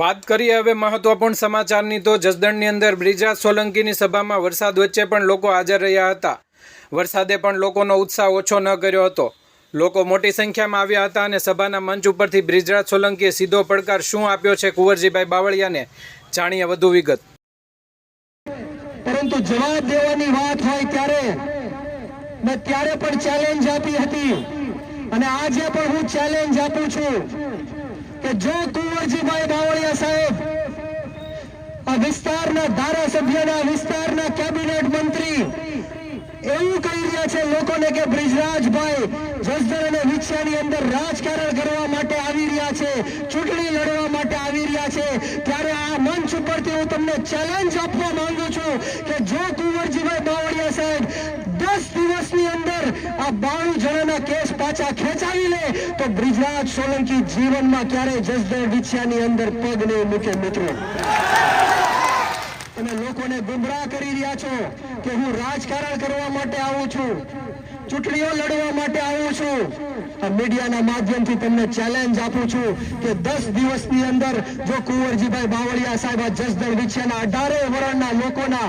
વાત કરીએ હવે મહત્વપૂર્ણ સમાચારની તો જસદણની અંદર બ્રિજરાજ સોલંકીની સભામાં વરસાદ વચ્ચે પણ લોકો હાજર રહ્યા હતા. વરસાદે પણ લોકોનો ઉત્સાહ ઓછો ન કર્યો હતો. લોકો મોટી સંખ્યામાં આવ્યા હતા અને સભાના મંચ ઉપરથી બ્રિજરાજ સોલંકીએ સીધો પડકાર શું આપ્યો છે કુંવરજીભાઈ બાવળિયાને જાણીએ વધુ વિગત. પરંતુ જવાબ દેવાની વાત હોય ત્યારે મેં ત્યારે પણ ચેલેન્જ આપી હતી. અને આજે પણ હું ચેલેન્જ આપું છું. જો કુંવરજીભાઈ બાવળિયા સાહેબ, આ વિસ્તારના ધારાસભ્યના, વિસ્તારના કેબિનેટ મંત્રી, એવું કહી રહ્યા છે લોકોને કે બ્રિજરાજભાઈ જસદણ અને વિછિયાની અંદર રાજકારણ કરવા માટે આવી રહ્યા છે, ચૂંટણી લડવા માટે આવી રહ્યા છે. ત્યારે આ મંચ ઉપરથી હું તમને ચેલેન્જ આપવા માંગુ છું કે જો કુંવરજીભાઈ બાવળિયા સાહેબ દસ દિવસની અંદર આ બાણું જણાના કેસ પાછા ખેંચાવી લે, તો બ્રિજરાજ સોલંકી જીવનમાં ક્યારેય જસદણ વિછ્યાની અંદર પગ નહીં મૂકે મિત્રો. તમે લોકોને ગુમરાહ કરી રહ્યા છો કે હું રાજકારણ કરવા માટે આવું છું, ચૂંટણીઓ લડવા માટે આવું છું. આ મીડિયાના માધ્યમથી તમને ચેલેન્જ આપું છું કે દસ દિવસની અંદર જો કુંવરજીભાઈ બાવળિયા સાહેબ આ જસદણ વિછિયાના અઢારે વરણના લોકોના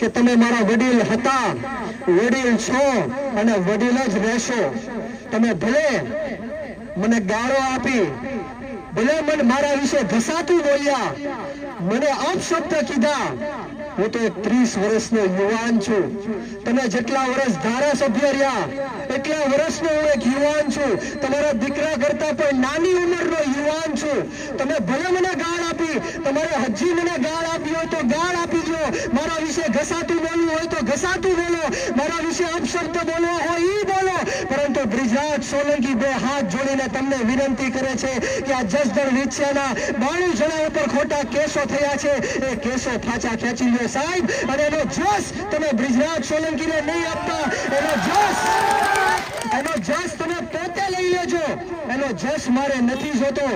કે તમે મારા વડીલ હતા, વડીલ છો અને વડીલ જ રહેશો. તમે ભલે મને ગાળો આપી, ભલે મને મારા વિશે ઘસાતું બોલ્યા, મને અપશબ્દ કીધા. હું તો ત્રીસ વર્ષનો યુવાન છું. તમે જેટલા વર્ષ ધારાસભ્ય રહ્યા, એટલા વર્ષનો હું એક યુવાન છું. તમારા દીકરા કરતા પણ નાની ઉંમરનો યુવાન છું. તમે ભલે મને ગાળ આપી, તમારે હજી મને ગાળ આપી હોય તો ગાળ વિશે ઘસાતું બોલવું હોય તો ઘસાતું બોલો. મારા વિશે અપશબ્દ બોલવો હોય એ બોલો. પરંતુ બ્રિજરાજ સોલંકી બે હાથ જોડીને તમને વિનંતી કરે છે કે આ જસદણ વિછિયાના બાણું જણા ઉપર ખોટા કેસો થયા છે. એ કેસો ફાચા ખેંચી લો સાહેબ. અને એનો જોશ તમે બ્રિજરાજ સોલંકીને નહીં આપતા. એનો જોશ, એનો જશ તમે પોતે લઈ લેજો. એનો જશ મારે નથી જોતો.